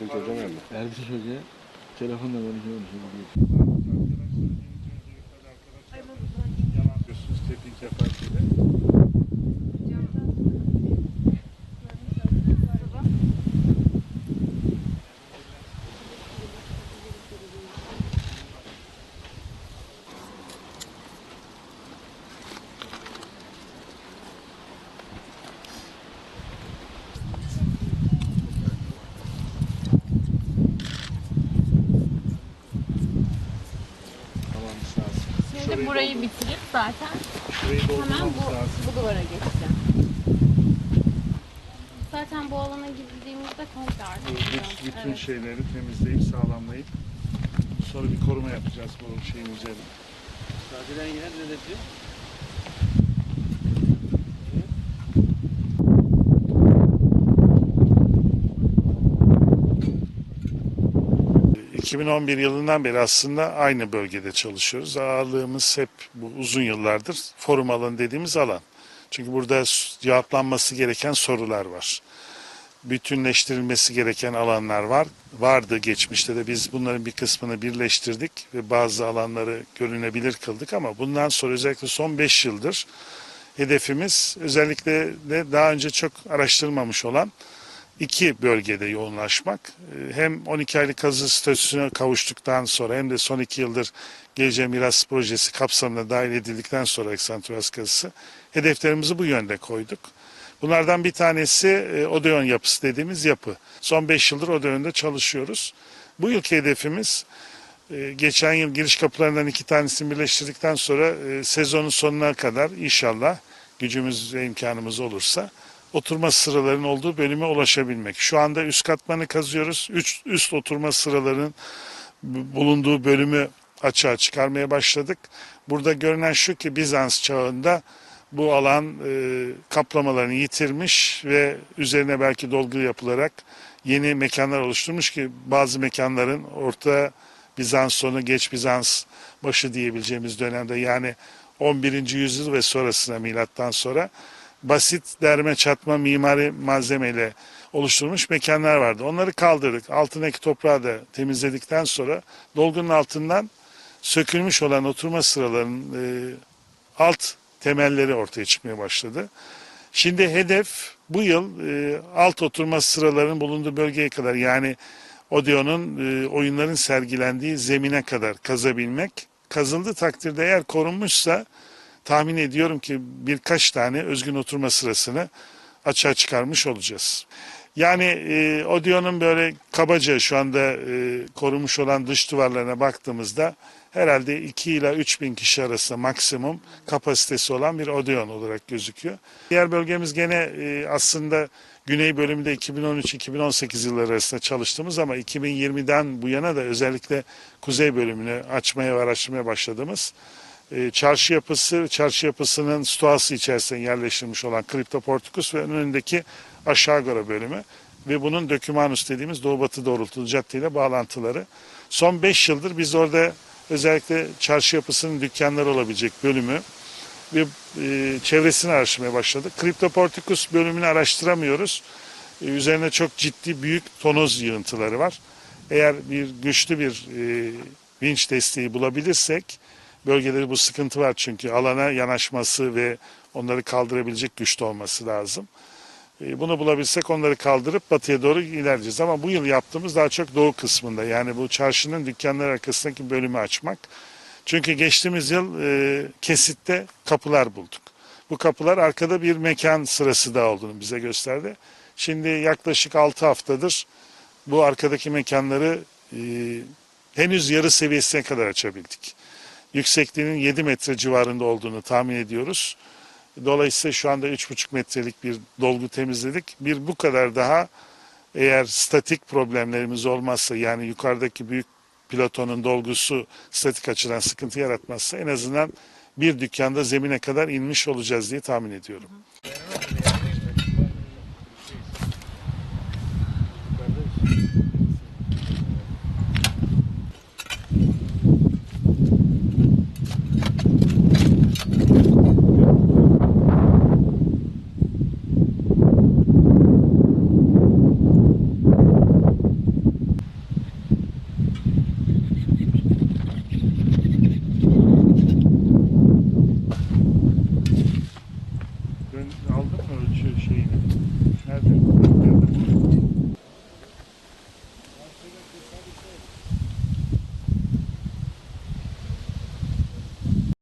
Erkin Hoca nerede? Erbiş Hoca telefonla konuşuyor burayı bitirip zaten Şurayı hemen bu, lazım. bu duvara geçeceğim. Zaten bu alana girdiğimizde komple artık. Bütün Evet. şeyleri temizleyip sağlamlayıp sonra bir koruma yapacağız bu şeyin üzerine. Sadece yine ne dedi? 2011 yılından beri aslında aynı bölgede çalışıyoruz. Ağırlığımız hep bu uzun yıllardır forum alanı dediğimiz alan. Çünkü burada cevaplanması gereken sorular var. Bütünleştirilmesi gereken alanlar var. Vardı geçmişte de biz bunların bir kısmını birleştirdik ve bazı alanları görünebilir kıldık ama bundan sonra özellikle son 5 yıldır hedefimiz özellikle de daha önce çok araştırılmamış olan iki bölgede yoğunlaşmak. Ee, Hem 12 aylık kazı statüsüne kavuştuktan sonra hem de son iki yıldır Geleceğe Miras Projesi kapsamına dahil edildikten sonra Eksantüras kazısı hedeflerimizi bu yönde koyduk. Bunlardan bir tanesi e, Odeon yapısı dediğimiz yapı. Son 5 yıldır Odeon'da çalışıyoruz. Bu yılki hedefimiz e, geçen yıl giriş kapılarından iki tanesini birleştirdikten sonra e, sezonun sonuna kadar inşallah gücümüz ve imkanımız olursa oturma sıralarının olduğu bölüme ulaşabilmek. Şu anda üst katmanı kazıyoruz. Üç, üst oturma sıralarının bu- bulunduğu bölümü açığa çıkarmaya başladık. Burada görünen şu ki Bizans çağında bu alan e, kaplamalarını yitirmiş ve üzerine belki dolgu yapılarak yeni mekanlar oluşturmuş ki bazı mekanların orta Bizans sonu geç Bizans başı diyebileceğimiz dönemde yani 11. yüzyıl ve sonrasına milattan sonra basit derme çatma mimari malzemeyle oluşturulmuş mekanlar vardı. Onları kaldırdık. Altındaki toprağı da temizledikten sonra dolgunun altından sökülmüş olan oturma sıralarının e, alt temelleri ortaya çıkmaya başladı. Şimdi hedef bu yıl e, alt oturma sıralarının bulunduğu bölgeye kadar yani Odeon'un e, oyunların sergilendiği zemine kadar kazabilmek. Kazıldığı takdirde eğer korunmuşsa tahmin ediyorum ki birkaç tane özgün oturma sırasını açığa çıkarmış olacağız. Yani e, Odeon'un böyle kabaca şu anda e, korunmuş olan dış duvarlarına baktığımızda herhalde 2 ila 3 bin kişi arasında maksimum kapasitesi olan bir Odeon olarak gözüküyor. Diğer bölgemiz gene e, aslında güney bölümünde 2013-2018 yılları arasında çalıştığımız ama 2020'den bu yana da özellikle kuzey bölümünü açmaya ve araştırmaya başladığımız çarşı yapısı, çarşı yapısının stoğası içerisinde yerleştirilmiş olan Cryptoporticus ve önündeki Aşağıgora bölümü ve bunun Dökümanus dediğimiz doğu batı doğrultulu caddeyle bağlantıları. Son 5 yıldır biz orada özellikle çarşı yapısının dükkanları olabilecek bölümü ve e, çevresini araştırmaya başladık. Cryptoporticus bölümünü araştıramıyoruz. E, üzerine çok ciddi büyük tonoz yığıntıları var. Eğer bir güçlü bir e, vinç desteği bulabilirsek bölgeleri bu sıkıntı var çünkü alana yanaşması ve onları kaldırabilecek güçte olması lazım. E, Bunu bulabilsek onları kaldırıp batıya doğru ilerleyeceğiz. Ama bu yıl yaptığımız daha çok doğu kısmında. Yani bu çarşının dükkanlar arkasındaki bölümü açmak. Çünkü geçtiğimiz yıl e, kesitte kapılar bulduk. Bu kapılar arkada bir mekan sırası da olduğunu bize gösterdi. Şimdi yaklaşık 6 haftadır bu arkadaki mekanları e, henüz yarı seviyesine kadar açabildik. Yüksekliğinin 7 metre civarında olduğunu tahmin ediyoruz. Dolayısıyla şu anda 3,5 metrelik bir dolgu temizledik. Bir bu kadar daha eğer statik problemlerimiz olmazsa yani yukarıdaki büyük platonun dolgusu statik açıdan sıkıntı yaratmazsa en azından bir dükkanda zemine kadar inmiş olacağız diye tahmin ediyorum. Orada şu şeyini. Nerede?